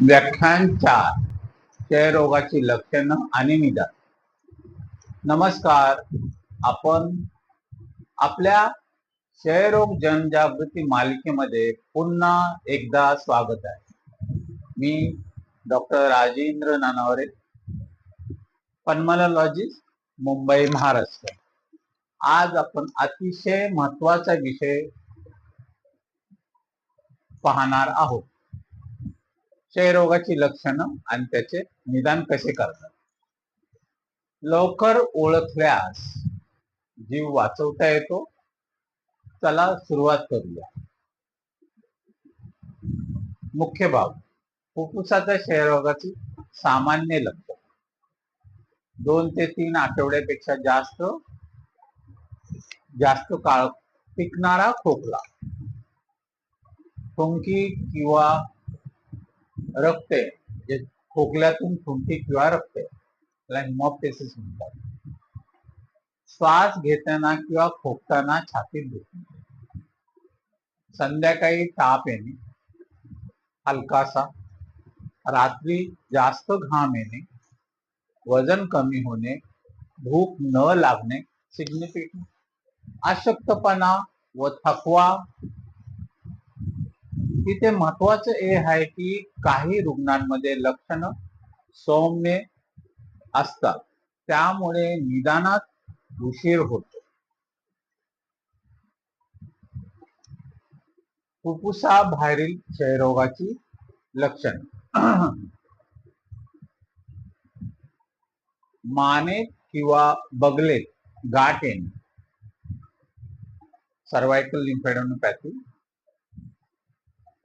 व्याख्यान चार क्षयरोगाची लक्षणं आणि निदान. नमस्कार. आपण आपल्या क्षयरोग जनजागृती मालिकेमध्ये पुन्हा एकदा स्वागत आहे. मी डॉक्टर राजेंद्र नानावरे पन्मलॉजिस्ट मुंबई महाराष्ट्र. आज आपण अतिशय महत्त्वाचा विषय पाहणार आहोत. क्षयरोगाची लक्षणं आणि त्याचे निदान कसे करतात? लवकर ओळखल्यास जीव वाचवता येतो. चला सुरुवात करूया. मुख्य भाग फुफ्फुसाच्या क्षयरोगाची सामान्य लक्षण. दोन ते तीन आठवड्यापेक्षा जास्त जास्त काळ टिकणारा खोकला. फुंकी किंवा रक्ते जे खोकल्यातून थुंकी किंवा रक्ते त्याला हिमॉप्टेसिस म्हणतात. श्वास घेताना किंवा खोकताना छातीत दुखणे. संध्याकाळी ताप येणे. हलकासा. रात्री जास्त घाम येणे. वजन कमी होणे. भूक न लागणे. सिग्निफिकंट अशक्तपणा व थकवा इथे महत्वाचं हे आहे की काही रुग्णांमध्ये लक्षण सौम्य असतात. त्यामुळे निदानात उशीर होतो. फुप्फुसा बाहेरील क्षयरोगाची लक्षण. मानेत किंवा बगलेत गाठ येणे सर्वायकल लिम्फेडोनोपॅथी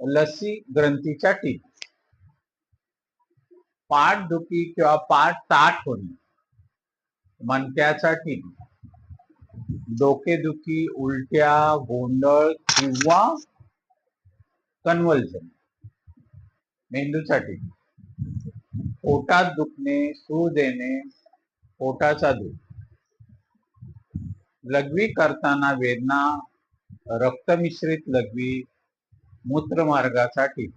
लसी ग्रंथीच्या टीप पाठ दुखी किंवा पाठ ताट होणे. मणक्याचा टीप डोकेदुखी उलट्या गोंधळ किंवा कन्व्हल्जन मेंदूचा टीप पोटात दुखणे सूज येणे पोटाचा दुख. लघवी करताना वेदना रक्तमिश्रित लघवी मूत्रमार्गासाठी.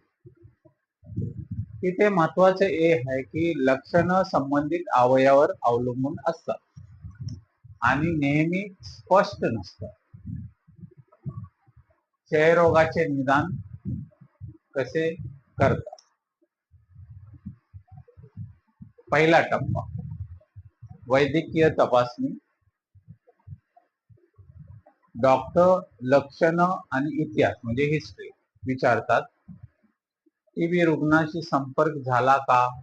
तिथे महत्त्वाचे हे आहे की लक्षण संबंधित अवयवावर अवलंबून असतात आणि नेहमी स्पष्ट नसतात. क्षयरोगाचे निदान कसे करतात? पहिला टप्पा वैद्यकीय तपासणी. डॉक्टर लक्षण आणि इतिहास म्हणजे हिस्ट्री. विचारतात टीबी रुग्णाशी संपर्क झाला का?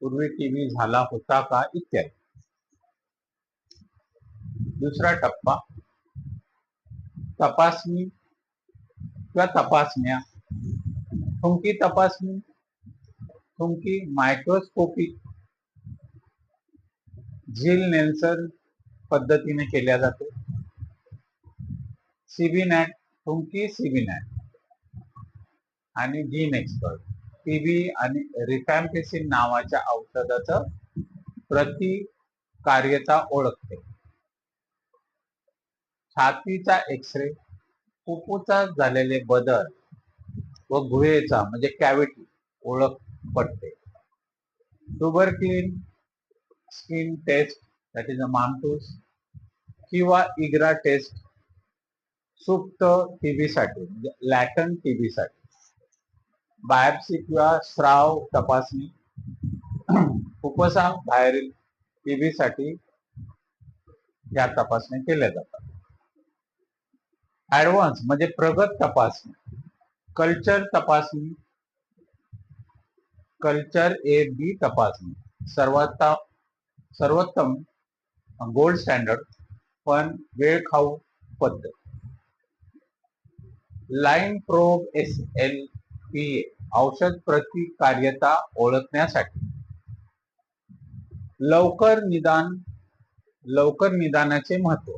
पूर्वी टीबी झाला होता का? इत्यादी. दुसरा टप्पा तपासणी किंवा तपासण्या. थुंकी तपासणी थुंकी मायक्रोस्कोपिक झील नेल्सन पद्धतीने केल्या जाते. सीबीनॅट थुंकी सीबीनॅट आणि जीन एक्सपर्ट टीबी आणि रिफॅम्पेसिन नावाच्या औषधाचं प्रतिकार्यता ओळखते. छातीचा एक्सरे फुफ्फुसात झालेले बदल व गुहेचा म्हणजे कॅव्हिटी ओळख पडते. Clean skin test that is a Mantoux किंवा इग्रा टेस्ट सुप्त टीबीसाठी म्हणजे लॅटन टीबीसाठी बायोप्सी किंवा स्राव तपासणी. उपसा बाहेरील टीबीसाठी या तपासण्या केल्या जातात. ऍडव्हान्स म्हणजे प्रगत तपासणी. कल्चर तपासणी. कल्चर ए बी तपासणी. सर्वात सर्वोत्तम गोल्ड स्टँडर्ड पण वेळ खाऊ पद्धत. लाईन प्रोब एस एल की औषध प्रतिकार्यता ओळखण्यासाठी. लवकर निदान लवकर निदानाचे महत्त्व.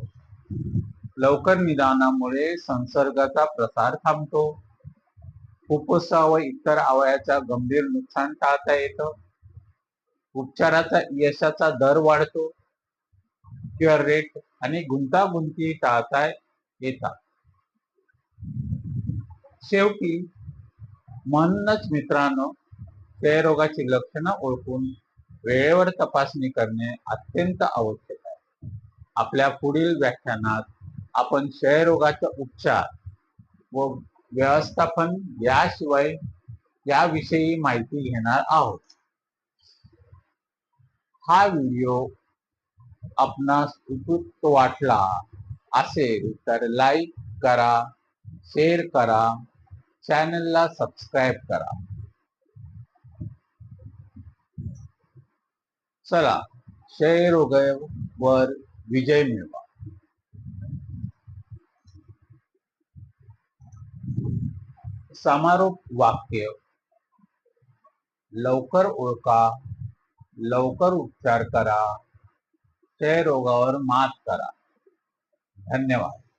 लवकर निदानामुळे संसर्गाचा प्रसार थांबतो. फुफ्फुसा व इतर अवयाचा गंभीर नुकसान टाळता येतं. उपचाराचा यशाचा दर वाढतो. किंवा रेट आणि गुंतागुंती टाळता येतात. शेवटी म्हणूनच मित्रांनो क्षयरोगाची लक्षणं ओळखून वेळेवर तपासणी करणे अत्यंत आवश्यक आहे. आपल्या पुढील व्याख्यानात आपण क्षयरोगाचा उपचार व व्यवस्थापन याशिवाय याविषयी माहिती घेणार आहोत. हा व्हिडिओ आपणास उपयुक्त वाटला असेल तर लाईक करा शेअर करा चॅनलला सबस्क्राईब करा। चला क्षयरोगावर विजय मिळवा समारोप वाक्य, लवकर ओळखा, लवकर उपचार करा क्षयरोगावर मात करा। धन्यवाद।